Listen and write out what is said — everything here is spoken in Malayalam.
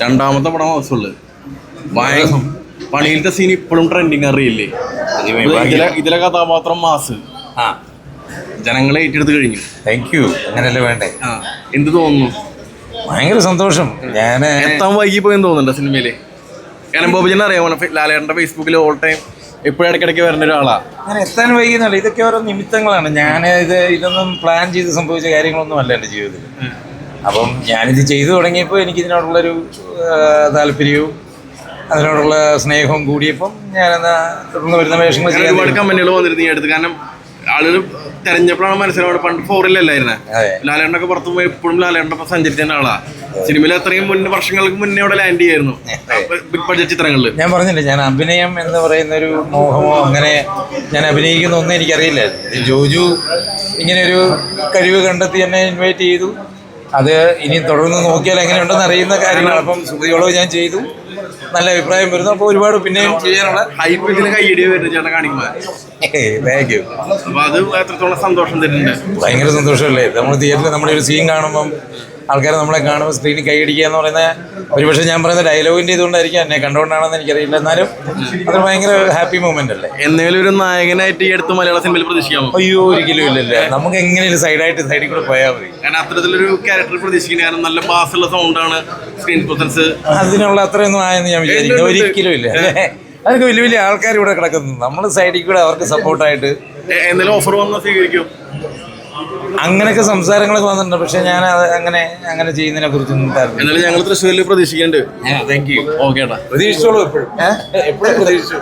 രണ്ടാമത്തെ പടം ഹൗസ്ഫുള്ള്. പണിയിലത്തെ സീൻ ഇപ്പോഴും ട്രെൻഡിങ് അറിയില്ലേ? ഇതിലെ ഇതിലെ കഥാപാത്രം മാസ്. ആ. ജനങ്ങളെ ഏറ്റെടുത്ത് കഴിഞ്ഞു. താങ്ക് യു അങ്ങനെയല്ലേ വേണ്ടേ? ആ. എന്ത് തോന്നുന്നു? ഭയങ്കര സന്തോഷം. ഞാൻ എത്താൻ വൈകി പോയെന്ന് തോന്നുന്നുണ്ട് സിനിമയിൽ? കാരണം ബോബിജൻ അറിയാമോ? ലാലേട്ടന്റെ ഫേസ്ബുക്കിൽ ഓൾ ടൈം എപ്പോഴും ഇടയ്ക്കിടയ്ക്ക് വരുന്ന ഒരാളാ. ഞാൻ എത്താൻ വൈകുന്നല്ല ഇതൊക്കെ ഓരോ നിമിത്തങ്ങളാണ്. ഞാൻ ഇത് ഇതൊന്നും പ്ലാൻ ചെയ്ത് സംഭവിച്ച കാര്യങ്ങളൊന്നും അല്ല എന്റെ ജീവിതത്തിൽ അപ്പം ഞാനിത് ചെയ്തു തുടങ്ങിയപ്പോൾ എനിക്ക് ഇതിനോടുള്ളൊരു ആ, താല്പര്യവും അതിനോടുള്ള സ്നേഹവും കൂടിയപ്പം ഞാനെന്നാ തുടർന്ന് വരുന്ന വേഷങ്ങൾ ചെയ്യാൻ ഒരുപാട് വന്നിരുന്നു ഈ അടുത്ത്. കാരണം ആളുകൾ തെരഞ്ഞപ്പോഴാണ് മനസ്സിലാവുന്നത് പണ്ട് ഫോറിലല്ലായിരുന്നെ. ലാലേണ്ടൊക്കെ പുറത്തു പോയി എപ്പോഴും ലാലേട്ടനൊപ്പം സഞ്ചരിച്ചിരുന്ന ആളാ. സിനിമയിൽ അത്രയും മുന്നേ വർഷങ്ങൾക്ക് മുന്നേ അവിടെ ലാൻഡ് ചെയ്യായിരുന്നു. ബിഗ് ബഡ്ജറ്റ് ചിത്രങ്ങളിൽ ഞാൻ പറഞ്ഞില്ല ഞാൻ അഭിനയം എന്ന് പറയുന്ന ഒരു മോഹമോ അങ്ങനെ ഞാൻ അഭിനയിക്കുന്ന ഒന്നും എനിക്കറിയില്ല ജോജു ഇങ്ങനെ ഒരു കഴിവ് കണ്ടെത്തി എന്നെ ഇൻവൈറ്റ് ചെയ്തു. അത് ഇനി തുടർന്ന് നോക്കിയാൽ എങ്ങനെയുണ്ടെന്ന് അറിയുന്ന കാര്യങ്ങളാണ്. അപ്പം സുഖിയോളവ് ഞാൻ ചെയ്തു. നല്ല അഭിപ്രായം വരുന്നു. അപ്പോൾ ഒരുപാട് പിന്നെയും ചെയ്യാനുള്ള ഹൈപ്പ് ഇതിന് കൈയടി വരുന്നു ചേട്ടൻ കാണിക്കുമ്പോൾ താങ്ക് യു അപ്പൊ അത് എത്രത്തോളം സന്തോഷം തരുന്നുണ്ട്? ഭയങ്കര സന്തോഷമല്ലേ? നമ്മൾ തിയേറ്ററിൽ നമ്മുടെ ഒരു സീൻ കാണുമ്പം ആൾക്കാർ നമ്മളെ കാണുമ്പോൾ സ്ക്രീനിൽ കൈയടിക്കുക എന്ന് പറയുന്ന ഒരുപക്ഷെ ഞാൻ പറയുന്ന ഡയലോഗിന്റെ ഇതുകൊണ്ടായിരിക്കും. എന്നെ കണ്ടുകൊണ്ടാണെന്ന് എനിക്കറിയില്ല. എന്നാലും അത് ഭയങ്കര ഹാപ്പി മൂമെന്റ് അല്ലേ? എന്തെങ്കിലും ഒരു നായകനായിട്ട് ഈ അടുത്ത് മലയാള സിനിമയിൽ പ്രതീക്ഷിക്കാമോ? അയ്യോ ഒരിക്കലും ഇല്ലല്ല നമുക്ക് എങ്ങനെയും സൈഡായിട്ട് സൈഡിൽ കൂടെ പോയാൽ മതി. കാരണം അത്തരത്തിലൊരു ക്യാരക്ടർ പ്രതീക്ഷിക്കുന്നത് കാരണം നല്ല ബാസുള്ള സൗണ്ടാണ് സ്ക്രീൻ പ്രസൻസ് അതിനുള്ള അത്രയൊന്നും ആയെന്ന് ഞാൻ വിചാരിക്കുന്നു. ഒരിക്കലും ഇല്ല അതൊക്കെ വലിയ വലിയ ആൾക്കാർ ഇവിടെ കിടക്കുന്നു. നമ്മൾ സൈഡിൽ കൂടെ അവർക്ക് സപ്പോർട്ടായിട്ട് എന്തെങ്കിലും ഓഫർ വന്നാൽ സ്വീകരിക്കും അങ്ങനെയൊക്കെ സംസാരങ്ങളൊക്കെ വന്നിട്ടുണ്ട്. പക്ഷെ ഞാൻ അത് അങ്ങനെ അങ്ങനെ ചെയ്യുന്നതിനെ കുറിച്ചൊന്നും താല്പര്യം എന്നാലും ഞങ്ങൾ തൃശ്ശൂരിൽ പ്രതീക്ഷിക്കേണ്ടത്. താങ്ക് യു ഓക്കെ പ്രതീക്ഷിച്ചോളൂ എപ്പോഴും. എപ്പോഴും പ്രതീക്ഷിച്ചു.